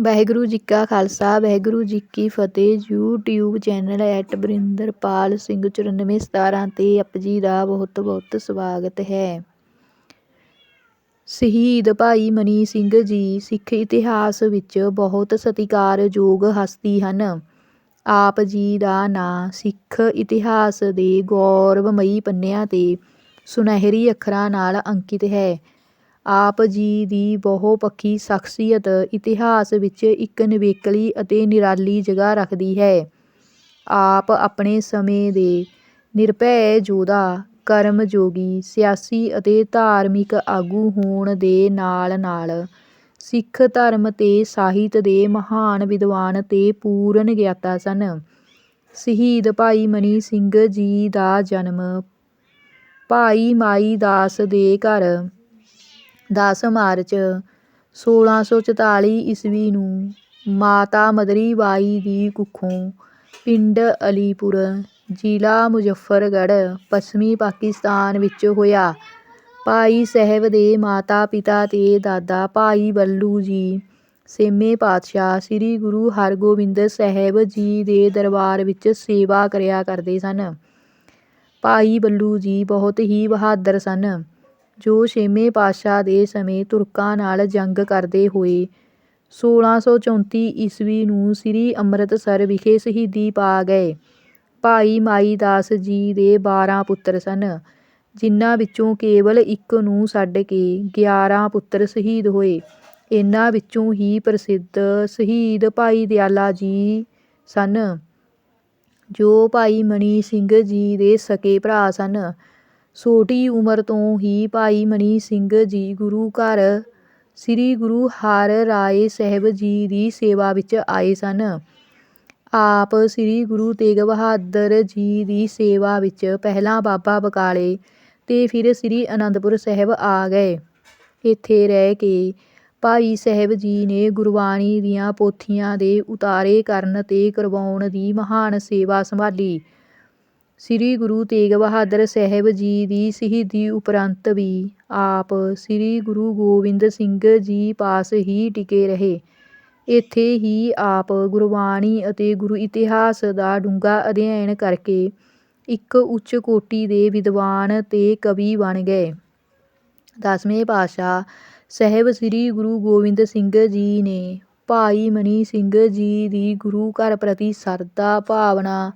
ਵਾਹਿਗੁਰੂ ਜੀ ਕਾ ਖਾਲਸਾ, ਵਾਹਿਗੁਰੂ ਜੀ ਕੀ ਫਤਿਹ। YouTube channel at Barinderpal Singh 9417 ਤੇ ਆਪ ਜੀ ਦਾ ਬਹੁਤ ਬਹੁਤ ਸਵਾਗਤ ਹੈ। ਸ਼ਹੀਦ ਭਾਈ ਮਨੀ ਸਿੰਘ ਜੀ ਸਿੱਖ ਇਤਿਹਾਸ ਵਿੱਚ ਬਹੁਤ ਸਤਿਕਾਰਯੋਗ ਹਸਤੀ ਹਨ। ਆਪ ਜੀ ਦਾ ਨਾਂ ਸਿੱਖ ਇਤਿਹਾਸ ਦੇ ਗੌਰਵਮਈ ਪੰਨਿਆਂ ਤੇ ਸੁਨਹਿਰੀ ਅੱਖਰਾਂ ਨਾਲ ਅੰਕਿਤ ਹੈ। ਆਪ ਜੀ ਦੀ ਬਹੁਪੱਖੀ ਸ਼ਖਸੀਅਤ ਇਤਿਹਾਸ ਵਿੱਚ ਇੱਕ ਨਿਵੇਕਲੀ ਅਤੇ ਨਿਰਾਲੀ ਜਗ੍ਹਾ ਰੱਖਦੀ ਹੈ। ਆਪ ਆਪਣੇ ਸਮੇਂ ਦੇ ਨਿਰਭੈ ਯੋਧਾ, ਕਰਮਯੋਗੀ, ਸਿਆਸੀ ਅਤੇ ਧਾਰਮਿਕ ਆਗੂ ਹੋਣ ਦੇ ਨਾਲ ਨਾਲ ਸਿੱਖ ਧਰਮ ਤੇ ਸਾਹਿਤ ਦੇ ਮਹਾਨ ਵਿਦਵਾਨ ਤੇ ਪੂਰਨ ਗਿਆਤਾ ਸਨ। ਸ਼ਹੀਦ ਭਾਈ ਮਨੀ ਸਿੰਘ ਜੀ ਦਾ ਜਨਮ ਭਾਈ ਮਾਈ ਦਾਸ ਦੇ ਘਰ ਦਸ ਮਾਰਚ 1644 ਈਸਵੀ ਨੂੰ ਮਾਤਾ ਮਦਰੀ ਬਾਈ ਦੀ ਕੁੱਖੋਂ ਪਿੰਡ ਅਲੀਪੁਰ ਜ਼ਿਲ੍ਹਾ ਮੁਜ਼ੱਫਰਗੜ੍ਹ, ਪੱਛਮੀ ਪਾਕਿਸਤਾਨ ਵਿੱਚ ਹੋਇਆ। ਭਾਈ ਸਾਹਿਬ ਦੇ ਮਾਤਾ ਪਿਤਾ ਅਤੇ ਦਾਦਾ ਭਾਈ ਬੱਲੂ ਜੀ ਛੇਵੇਂ ਪਾਤਸ਼ਾਹ ਸ੍ਰੀ ਗੁਰੂ ਹਰਗੋਬਿੰਦ ਸਾਹਿਬ ਜੀ ਦੇ ਦਰਬਾਰ ਵਿੱਚ ਸੇਵਾ ਕਰਿਆ ਕਰਦੇ ਸਨ। ਭਾਈ ਬੱਲੂ ਜੀ ਬਹੁਤ ਹੀ ਬਹਾਦਰ ਸਨ। ਜੋ ਛੇਵੇਂ ਪਾਤਸ਼ਾਹ ਦੇ ਸਮੇਂ ਤੁਰਕਾਂ ਨਾਲ ਜੰਗ ਕਰਦੇ ਹੋਏ 1634 ਈਸਵੀ ਨੂੰ ਸ੍ਰੀ ਅੰਮ੍ਰਿਤਸਰ ਵਿਖੇ ਸ਼ਹੀਦੀ ਪਾ ਗਏ। ਭਾਈ ਮਾਈ ਦਾਸ ਜੀ ਦੇ 12 ਪੁੱਤਰ ਸਨ, ਜਿਨ੍ਹਾਂ ਵਿੱਚੋਂ ਕੇਵਲ ਇੱਕ ਨੂੰ ਛੱਡ ਕੇ 11 ਪੁੱਤਰ ਸ਼ਹੀਦ ਹੋਏ। ਇਨ੍ਹਾਂ ਵਿੱਚੋਂ ਹੀ ਪ੍ਰਸਿੱਧ ਸ਼ਹੀਦ ਭਾਈ ਦਿਆਲਾ ਜੀ ਸਨ, ਜੋ ਭਾਈ ਮਨੀ ਸਿੰਘ ਜੀ ਦੇ ਸਕੇ ਭਰਾ ਸਨ। ਛੋਟੀ ਉਮਰ ਤੋਂ ਹੀ ਭਾਈ ਮਨੀ ਸਿੰਘ ਜੀ ਗੁਰੂ ਘਰ, ਸ੍ਰੀ ਗੁਰੂ ਹਰ ਰਾਏ ਸਾਹਿਬ ਜੀ ਦੀ ਸੇਵਾ ਵਿੱਚ ਆਏ ਸਨ। ਆਪ ਸ੍ਰੀ ਗੁਰੂ ਤੇਗ ਬਹਾਦਰ ਜੀ ਦੀ ਸੇਵਾ ਵਿੱਚ ਪਹਿਲਾਂ ਬਾਬਾ ਬਕਾਲੇ ਅਤੇ ਫਿਰ ਸ੍ਰੀ ਅਨੰਦਪੁਰ ਸਾਹਿਬ ਆ ਗਏ। ਇੱਥੇ ਰਹਿ ਕੇ ਭਾਈ ਸਾਹਿਬ ਜੀ ਨੇ ਗੁਰਬਾਣੀ ਦੀਆਂ ਪੋਥੀਆਂ ਦੇ ਉਤਾਰੇ ਕਰਨ ਅਤੇ ਕਰਵਾਉਣ ਦੀ ਮਹਾਨ ਸੇਵਾ ਸੰਭਾਲੀ। ਸ੍ਰੀ ਗੁਰੂ ਤੇਗ ਬਹਾਦਰ ਸਾਹਿਬ ਜੀ ਦੀ ਸ਼ਹੀਦੀ ਉਪਰੰਤ ਵੀ ਆਪ ਸ੍ਰੀ ਗੁਰੂ ਗੋਬਿੰਦ ਸਿੰਘ ਜੀ ਪਾਸ ਹੀ ਟਿਕੇ ਰਹੇ। ਇੱਥੇ ਹੀ ਆਪ ਗੁਰਬਾਣੀ ਅਤੇ ਗੁਰੂ ਇਤਿਹਾਸ ਦਾ ਡੂੰਘਾ ਅਧਿਐਨ ਕਰਕੇ ਇੱਕ ਉੱਚ ਕੋਟੀ ਦੇ ਵਿਦਵਾਨ ਅਤੇ ਕਵੀ ਬਣ ਗਏ। ਦਸਵੇਂ ਪਾਤਸ਼ਾਹ ਸਾਹਿਬ ਸ੍ਰੀ ਗੁਰੂ ਗੋਬਿੰਦ ਸਿੰਘ ਜੀ ਨੇ ਭਾਈ ਮਨੀ ਸਿੰਘ ਜੀ ਦੀ ਗੁਰੂ ਘਰ ਪ੍ਰਤੀ ਸ਼ਰਧਾ, ਭਾਵਨਾ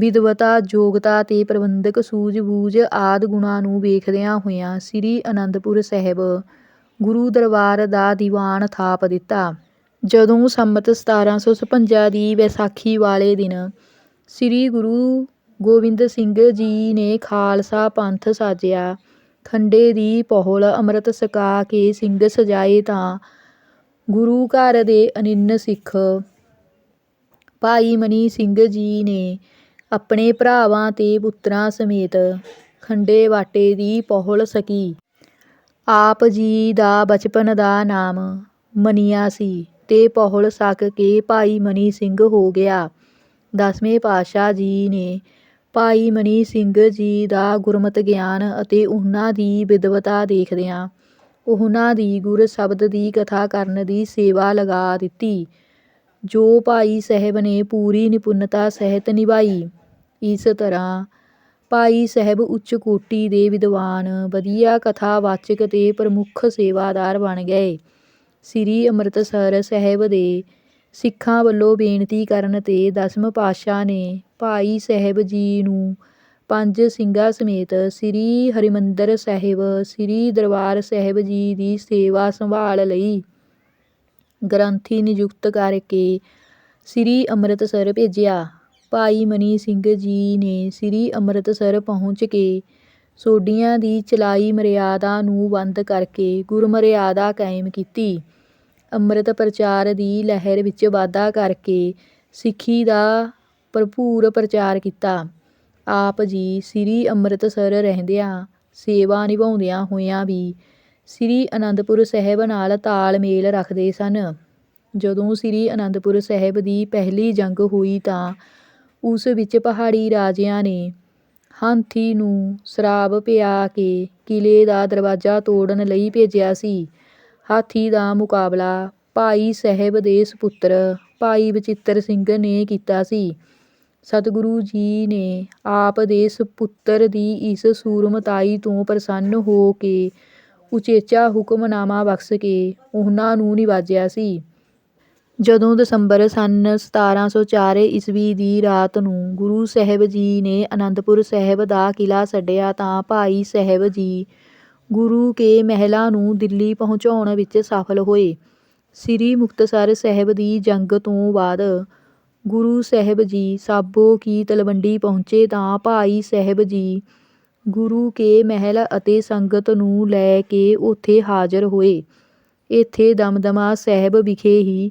ਵਿਦਵਤਾ ਯੋਗਤਾ ਤੇ ਪ੍ਰਬੰਧਕ ਸੂਝ-ਬੂਝ ਆਦਿ ਗੁਣਾਂ ਨੂੰ ਵੇਖਦਿਆਂ ਹੋਇਆਂ ਸ੍ਰੀ ਅਨੰਦਪੁਰ ਸਾਹਿਬ ਗੁਰੂ ਦਰਬਾਰ ਦਾ ਦੀਵਾਨ ਥਾਪ ਦਿੱਤਾ। ਜਦੋਂ ਸੰਮਤ 1756 ਦੀ ਵਿਸਾਖੀ ਵਾਲੇ ਦਿਨ ਸ੍ਰੀ ਗੁਰੂ ਗੋਬਿੰਦ ਸਿੰਘ ਜੀ ਨੇ ਖਾਲਸਾ ਪੰਥ ਸਾਜਿਆ, ਖੰਡੇ ਦੀ ਪਹੁਲ ਅੰਮ੍ਰਿਤ ਛਕਾ ਕੇ ਸਿੰਘ ਸਜਾਏ ਤਾਂ ਗੁਰੂ ਘਰ ਦੇ ਅਨਿੰਨ ਸਿੱਖ ਭਾਈ ਮਨੀ ਸਿੰਘ ਜੀ ਨੇ ਆਪਣੇ ਭਰਾਵਾਂ ਤੇ ਪੁੱਤਰਾਂ ਸਮੇਤ ਖੰਡੇ ਵਾਟੇ ਦੀ ਪਹੁਲ ਸਕੀ। ਆਪ ਜੀ ਦਾ ਬਚਪਨ ਦਾ ਨਾਮ ਮਨੀਆ ਸੀ ਤੇ ਪਹੁਲ ਸਕ ਕੇ ਭਾਈ ਮਨੀ ਸਿੰਘ ਹੋ ਗਿਆ। ਦਸਵੇਂ ਪਾਤਸ਼ਾਹ ਜੀ ਨੇ ਭਾਈ ਮਨੀ ਸਿੰਘ ਜੀ ਦਾ ਗੁਰਮਤਿ ਗਿਆਨ ਅਤੇ ਉਹਨਾਂ ਦੀ ਵਿਦਵਤਾ ਦੇਖਦਿਆਂ ਉਹਨਾਂ ਦੀ ਗੁਰ ਸ਼ਬਦ ਦੀ ਕਥਾ ਕਰਨ ਦੀ ਸੇਵਾ ਲਗਾ ਦਿੱਤੀ। ਜੋ ਭਾਈ ਸਾਹਿਬ ਨੇ ਪੂਰੀ ਨਿਪੁੰਨਤਾ ਸਹਿਤ ਨਿਭਾਈ, ਇਸ ਤਰ੍ਹਾਂ ਭਾਈ ਸਾਹਿਬ ਉੱਚ ਕੋਟੀ ਦੇ ਵਿਦਵਾਨ, ਵਧੀਆ ਕਥਾਵਾਚਕ ਅਤੇ ਪ੍ਰਮੁੱਖ ਸੇਵਾਦਾਰ ਬਣ ਗਏ। ਸ੍ਰੀ ਅੰਮ੍ਰਿਤਸਰ ਸਾਹਿਬ ਦੇ ਸਿੱਖਾਂ ਵੱਲੋਂ ਬੇਨਤੀ ਕਰਨ ਤੇ ਦਸਮ ਪਾਤਸ਼ਾਹ ਨੇ ਭਾਈ ਸਾਹਿਬ ਜੀ ਨੂੰ ਪੰਜ ਸਿੰਘਾਂ ਸਮੇਤ ਸ੍ਰੀ ਹਰਿਮੰਦਰ ਸਾਹਿਬ, ਸ੍ਰੀ ਦਰਬਾਰ ਸਾਹਿਬ ਜੀ ਦੀ ਸੇਵਾ ਸੰਭਾਲ ਲਈ ਗ੍ਰੰਥੀ ਨਿਯੁਕਤ ਕਰਕੇ ਸ੍ਰੀ ਅੰਮ੍ਰਿਤਸਰ ਭੇਜਿਆ। ਭਾਈ ਮਨੀ ਸਿੰਘ ਜੀ ਨੇ ਸ੍ਰੀ ਅੰਮ੍ਰਿਤਸਰ ਪਹੁੰਚ ਕੇ ਸੋਢੀਆਂ ਦੀ ਚਲਾਈ ਮਰਿਆਦਾ ਨੂੰ ਬੰਦ ਕਰਕੇ ਗੁਰਮਰਿਆਦਾ ਕਾਇਮ ਕੀਤੀ। ਅੰਮ੍ਰਿਤ ਪ੍ਰਚਾਰ ਦੀ ਲਹਿਰ ਵਿੱਚ ਵਾਧਾ ਕਰਕੇ ਸਿੱਖੀ ਦਾ ਭਰਪੂਰ ਪ੍ਰਚਾਰ ਕੀਤਾ। ਆਪ ਜੀ ਸ੍ਰੀ ਅੰਮ੍ਰਿਤਸਰ ਰਹਿੰਦਿਆਂ ਸੇਵਾ ਨਿਭਾਉਂਦਿਆਂ ਹੋਇਆਂ ਵੀ ਸ੍ਰੀ ਅਨੰਦਪੁਰ ਸਾਹਿਬ ਨਾਲ ਤਾਲਮੇਲ ਰੱਖਦੇ ਸਨ। ਜਦੋਂ ਸ੍ਰੀ ਅਨੰਦਪੁਰ ਸਾਹਿਬ ਦੀ ਪਹਿਲੀ ਜੰਗ ਹੋਈ ਤਾਂ ਉਸ ਵਿੱਚ ਪਹਾੜੀ ਰਾਜਿਆਂ ਨੇ ਹਾਥੀ ਨੂੰ ਸ਼ਰਾਬ ਪਿਆ ਕੇ ਕਿਲੇ ਦਾ ਦਰਵਾਜ਼ਾ ਤੋੜਨ ਲਈ ਭੇਜਿਆ ਸੀ। ਹਾਥੀ ਦਾ ਮੁਕਾਬਲਾ ਭਾਈ ਸਾਹਿਬ ਦੇ ਸਪੁੱਤਰ ਭਾਈ ਬਚਿੱਤਰ ਸਿੰਘ ਨੇ ਕੀਤਾ ਸੀ। ਸਤਿਗੁਰੂ ਜੀ ਨੇ ਆਪ ਦੇ ਸਪੁੱਤਰ ਦੀ ਇਸ ਸੂਰਮਤਾਈ ਤੋਂ ਪ੍ਰਸੰਨ ਹੋ ਕੇ ਉਚੇਚਾ ਹੁਕਮਨਾਮਾ ਬਖਸ਼ ਕੇ ਉਹਨਾਂ ਨੂੰ ਨਿਵਾਜਿਆ ਸੀ। ਜਦੋਂ ਦਸੰਬਰ ਸੰਨ 1704 ਈਸਵੀ ਦੀ ਰਾਤ ਨੂੰ ਗੁਰੂ ਸਾਹਿਬ ਜੀ ਨੇ ਅਨੰਦਪੁਰ ਸਾਹਿਬ ਦਾ ਕਿਲ੍ਹਾ ਛੱਡਿਆ ਤਾਂ ਭਾਈ ਸਾਹਿਬ ਜੀ ਗੁਰੂ ਕੇ ਮਹਿਲਾਂ ਨੂੰ ਦਿੱਲੀ ਪਹੁੰਚਾਉਣ ਵਿੱਚ ਸਫਲ ਹੋਏ। ਸ੍ਰੀ ਮੁਕਤਸਰ ਸਾਹਿਬ ਦੀ ਜੰਗ ਤੋਂ ਬਾਅਦ ਗੁਰੂ ਸਾਹਿਬ ਜੀ ਸਾਬੋ ਕੀ ਤਲਵੰਡੀ ਪਹੁੰਚੇ ਤਾਂ ਭਾਈ ਸਾਹਿਬ ਜੀ ਗੁਰੂ ਕੇ ਮਹਿਲ ਅਤੇ ਸੰਗਤ ਨੂੰ ਲੈ ਕੇ ਉੱਥੇ ਹਾਜ਼ਰ ਹੋਏ। ਇੱਥੇ ਦਮਦਮਾ ਸਾਹਿਬ ਵਿਖੇ ਹੀ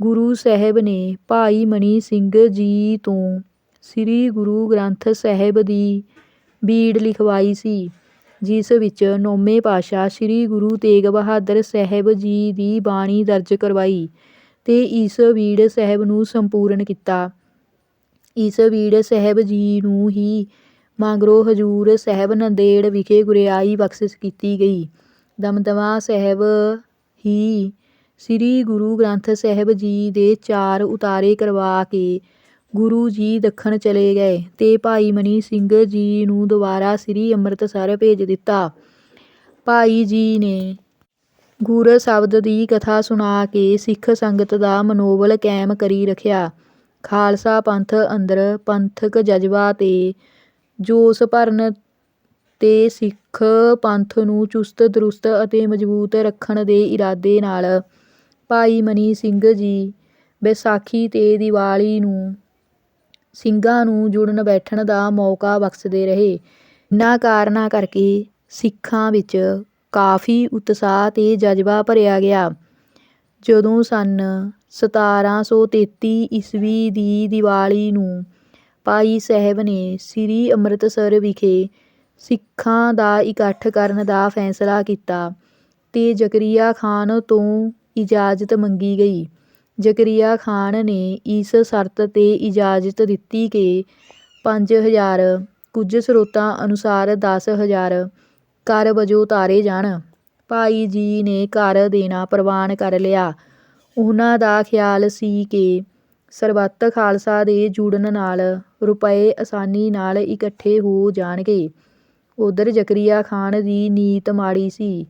ਗੁਰੂ ਸਾਹਿਬ ਨੇ ਭਾਈ ਮਨੀ ਸਿੰਘ ਜੀ ਤੋਂ ਸ੍ਰੀ ਗੁਰੂ ਗ੍ਰੰਥ ਸਾਹਿਬ ਦੀ ਬੀੜ ਲਿਖਵਾਈ ਸੀ, ਜਿਸ ਵਿੱਚ ਨੌਵੇਂ ਪਾਤਸ਼ਾਹ ਸ੍ਰੀ ਗੁਰੂ ਤੇਗ ਬਹਾਦਰ ਸਾਹਿਬ ਜੀ ਦੀ ਬਾਣੀ ਦਰਜ ਕਰਵਾਈ ਤੇ ਇਸ ਬੀੜ ਸਾਹਿਬ ਨੂੰ ਸੰਪੂਰਨ ਕੀਤਾ। ਇਸ ਬੀੜ ਸਾਹਿਬ ਜੀ ਨੂੰ ਹੀ ਮਗਰੋਂ ਹਜੂਰ ਸਾਹਿਬ ਨੰਦੇੜ ਵਿਖੇ ਗੁਰਿਆਈ ਬਖਸ਼ਿਸ਼ ਕੀਤੀ ਗਈ। ਦਮਦਮਾ ਸਾਹਿਬ ਹੀ ਸ੍ਰੀ ਗੁਰੂ ਗ੍ਰੰਥ ਸਾਹਿਬ ਜੀ ਦੇ ਚਾਰ ਉਤਾਰੇ ਕਰਵਾ ਕੇ ਗੁਰੂ ਜੀ ਦੱਖਣ ਚਲੇ ਗਏ ਤੇ ਭਾਈ ਮਨੀ ਸਿੰਘ ਜੀ ਨੂੰ ਦੁਬਾਰਾ ਸ੍ਰੀ ਅੰਮ੍ਰਿਤਸਰ ਭੇਜ ਦਿੱਤਾ। ਭਾਈ ਜੀ ਨੇ ਗੁਰ ਸ਼ਬਦ ਦੀ ਕਥਾ ਸੁਣਾ ਕੇ ਸਿੱਖ ਸੰਗਤ ਦਾ ਮਨੋਬਲ ਕਾਇਮ ਕਰੀ ਰੱਖਿਆ। ਖਾਲਸਾ ਪੰਥ ਅੰਦਰ ਪੰਥਕ ਜਜ਼ਬਾ ਤੇ ਜੋਸ਼ ਭਰਨ ਅਤੇ ਸਿੱਖ ਪੰਥ ਨੂੰ ਚੁਸਤ, ਦਰੁਸਤ ਅਤੇ ਮਜ਼ਬੂਤ ਰੱਖਣ ਦੇ ਇਰਾਦੇ ਨਾਲ ਭਾਈ ਮਨੀ ਸਿੰਘ ਜੀ ਵਿਸਾਖੀ ਅਤੇ ਦੀਵਾਲੀ ਨੂੰ ਸਿੰਘਾਂ ਨੂੰ ਜੁੜਨ ਬੈਠਣ ਦਾ ਮੌਕਾ ਬਖਸ਼ਦੇ ਰਹੇ। ਇਹਨਾਂ ਕਾਰਨਾਂ ਕਰਕੇ ਸਿੱਖਾਂ ਵਿੱਚ ਕਾਫੀ ਉਤਸ਼ਾਹ ਅਤੇ ਜਜ਼ਬਾ ਭਰਿਆ ਗਿਆ। ਜਦੋਂ ਸੰਨ 1733 ਈਸਵੀ ਦੀ ਦੀਵਾਲੀ ਨੂੰ ਭਾਈ ਸਾਹਿਬ ਨੇ ਸ੍ਰੀ ਅੰਮ੍ਰਿਤਸਰ ਵਿਖੇ ਸਿੱਖਾਂ ਦਾ ਇਕੱਠ ਕਰਨ ਦਾ ਫੈਸਲਾ ਕੀਤਾ ਅਤੇ ਜ਼ਕਰੀਆ ਖਾਨ ਤੋਂ ਇਜਾਜ਼ਤ ਮੰਗੀ ਗਈ। ਜ਼ਕਰੀਆ ਖਾਨ ਨੇ ਇਸ ਸ਼ਰਤ ਤੇ ਇਜਾਜ਼ਤ ਦਿੱਤੀ ਕਿ ਪੰਜ ਹਜ਼ਾਰ, ਕੁਝ ਸਰੋਤਾਂ ਅਨੁਸਾਰ ਦਸ ਹਜ਼ਾਰ ਕਰ ਵਜੋਂ ਉਤਾਰੇ ਜਾਣ। ਭਾਈ ਜੀ ਨੇ ਕਰ ਦੇਣਾ ਪ੍ਰਵਾਨ ਕਰ ਲਿਆ। ਉਹਨਾਂ ਦਾ ਖਿਆਲ ਸੀ ਕਿ ਸਰਬੱਤ ਖਾਲਸਾ ਦੇ ਜੁੜਨ ਨਾਲ ਰੁਪਏ ਆਸਾਨੀ ਨਾਲ ਇਕੱਠੇ ਹੋ ਜਾਣਗੇ। ਉਧਰ ਜ਼ਕਰੀਆ ਖਾਨ ਦੀ ਨੀਤ ਮਾੜੀ ਸੀ।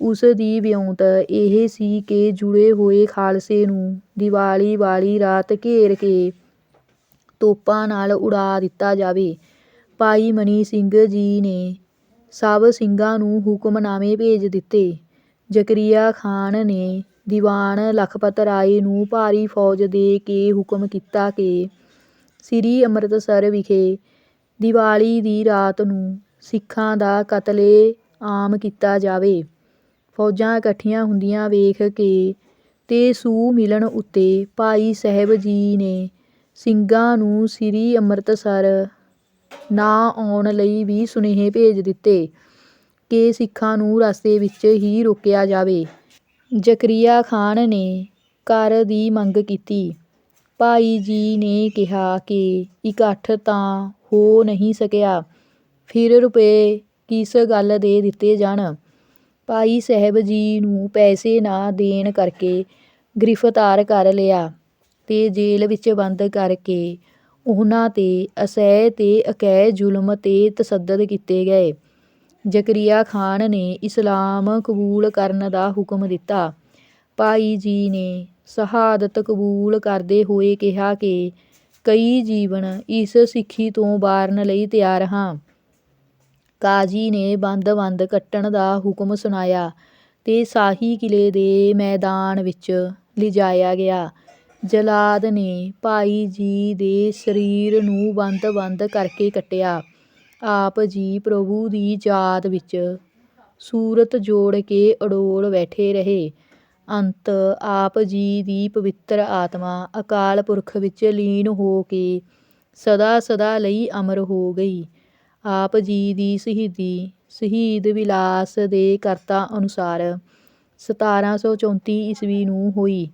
ਉਸ ਦੀ ਵਿਉਂਤ ਇਹ ਸੀ ਕਿ ਜੁੜੇ ਹੋਏ ਖਾਲਸੇ ਨੂੰ ਦੀਵਾਲੀ ਵਾਲੀ ਰਾਤ ਘੇਰ ਕੇ ਤੋਪਾਂ ਨਾਲ ਉਡਾ ਦਿੱਤਾ ਜਾਵੇ। ਭਾਈ ਮਨੀ ਸਿੰਘ ਜੀ ਨੇ ਸਭ ਸਿੰਘਾਂ ਨੂੰ ਹੁਕਮਨਾਮੇ ਭੇਜ ਦਿੱਤੇ। ਜ਼ਕਰੀਆ ਖਾਨ ਨੇ ਦੀਵਾਨ ਲਖਪਤ ਰਾਏ ਨੂੰ ਭਾਰੀ ਫੌਜ ਦੇ ਕੇ ਹੁਕਮ ਕੀਤਾ ਕਿ ਸ੍ਰੀ ਅੰਮ੍ਰਿਤਸਰ ਵਿਖੇ ਦੀਵਾਲੀ ਦੀ ਰਾਤ ਨੂੰ ਸਿੱਖਾਂ ਦਾ ਕਤਲੇ ਆਮ ਕੀਤਾ ਜਾਵੇ। ਫੌਜਾਂ ਇਕੱਠੀਆਂ ਹੁੰਦੀਆਂ ਵੇਖ ਕੇ ਤੇ ਸੂਹ ਮਿਲਣ ਉੱਤੇ ਭਾਈ ਸਾਹਿਬ ਜੀ ਨੇ ਸਿੰਘਾਂ ਨੂੰ ਸ੍ਰੀ ਅੰਮ੍ਰਿਤਸਰ ਨਾ ਆਉਣ ਲਈ ਵੀ ਸੁਨੇਹੇ ਭੇਜ ਦਿੱਤੇ ਕਿ ਸਿੱਖਾਂ ਨੂੰ ਰਸਤੇ ਵਿੱਚ ਹੀ ਰੋਕਿਆ ਜਾਵੇ। ਜ਼ਕਰੀਆ ਖਾਨ ਨੇ ਕਰ ਦੀ ਮੰਗ ਕੀਤੀ। ਭਾਈ ਜੀ ਨੇ ਕਿਹਾ ਕਿ ਇਕੱਠ ਤਾਂ ਹੋ ਨਹੀਂ ਸਕਿਆ। ਫਿਰ ਰੁਪਏ ਕਿਸ ਗੱਲ ਦੇ ਦਿੱਤੇ ਜਾਣ? ਭਾਈ ਸਾਹਿਬ ਜੀ ਨੂੰ ਪੈਸੇ ਨਾ ਦੇਣ ਕਰਕੇ ਗ੍ਰਿਫਤਾਰ ਕਰ ਲਿਆ ਤੇ ਜੇਲ੍ਹ ਵਿੱਚ ਬੰਦ ਕਰਕੇ ਉਹਨਾਂ ਤੇ ਅਸਹਿ ਤੇ ਅਕਹਿ ਜ਼ੁਲਮ ਤੇ ਤਸ਼ੱਦਦ ਕੀਤੇ ਗਏ। ਜ਼ਕਰੀਆ ਖਾਨ ਨੇ ਇਸਲਾਮ ਕਬੂਲ ਕਰਨ ਦਾ ਹੁਕਮ ਦਿੱਤਾ। ਭਾਈ ਜੀ ਨੇ ਸ਼ਹਾਦਤ ਕਬੂਲ ਕਰਦੇ ਹੋਏ ਕਿਹਾ ਕਿ ਕਈ ਜੀਵਨ ਇਸ ਸਿੱਖੀ ਤੋਂ ਵਾਰਨ ਲਈ ਤਿਆਰ ਹਾਂ। ਕਾਜ਼ੀ ਨੇ ਬੰਦ-ਬੰਦ ਕੱਟਣ ਦਾ ਹੁਕਮ ਸੁਣਾਇਆ ਤੇ ਸ਼ਾਹੀ ਕਿਲ੍ਹੇ ਦੇ ਮੈਦਾਨ ਵਿੱਚ ਲਿਜਾਇਆ ਗਿਆ। ਜਲਾਦ ਨੇ ਭਾਈ ਜੀ ਦੇ ਸਰੀਰ ਨੂੰ ਬੰਦ-ਬੰਦ ਕਰਕੇ ਕੱਟਿਆ। ਆਪ ਜੀ ਪ੍ਰਭੂ ਦੀ ਯਾਦ ਵਿੱਚ ਸੂਰਤ ਜੋੜ ਕੇ ਅਡੋਲ ਬੈਠੇ ਰਹੇ। ਅੰਤ ਆਪ ਜੀ ਦੀ ਪਵਿੱਤਰ ਆਤਮਾ ਅਕਾਲ ਪੁਰਖ ਵਿੱਚ ਲੀਨ ਹੋ ਕੇ ਸਦਾ ਸਦਾ ਲਈ ਅਮਰ ਹੋ ਗਈ। ਆਪ ਜੀ ਦੀ ਸ਼ਹੀਦੀ, ਸ਼ਹੀਦ ਵਿਲਾਸ ਦੇ ਕਰਤਾ ਅਨੁਸਾਰ 1734 ਈਸਵੀ ਨੂੰ ਹੋਈ।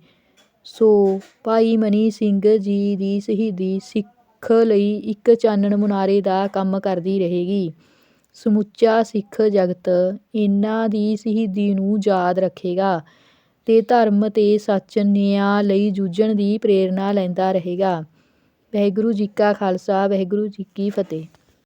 ਸੋ ਭਾਈ ਮਨੀ ਸਿੰਘ ਜੀ ਦੀ ਸ਼ਹੀਦੀ ਸਿੱਖ ਸਿੱਖ ਲਈ ਇੱਕ ਚਾਨਣ ਮੁਨਾਰੇ ਦਾ ਕੰਮ ਕਰਦੀ ਰਹੇਗੀ। ਸਮੁੱਚਾ ਸਿੱਖ ਜਗਤ ਇਹਨਾਂ ਦੀ ਸ਼ਹੀਦੀ ਨੂੰ ਯਾਦ ਰੱਖੇਗਾ ਅਤੇ ਧਰਮ ਅਤੇ ਸੱਚ ਨਿਆਂ ਲਈ ਜੂਝਣ ਦੀ ਪ੍ਰੇਰਨਾ ਲੈਂਦਾ ਰਹੇਗਾ। ਵਾਹਿਗੁਰੂ ਜੀ ਕਾ ਖਾਲਸਾ, ਵਾਹਿਗੁਰੂ ਜੀ ਕੀ ਫਤਿਹ।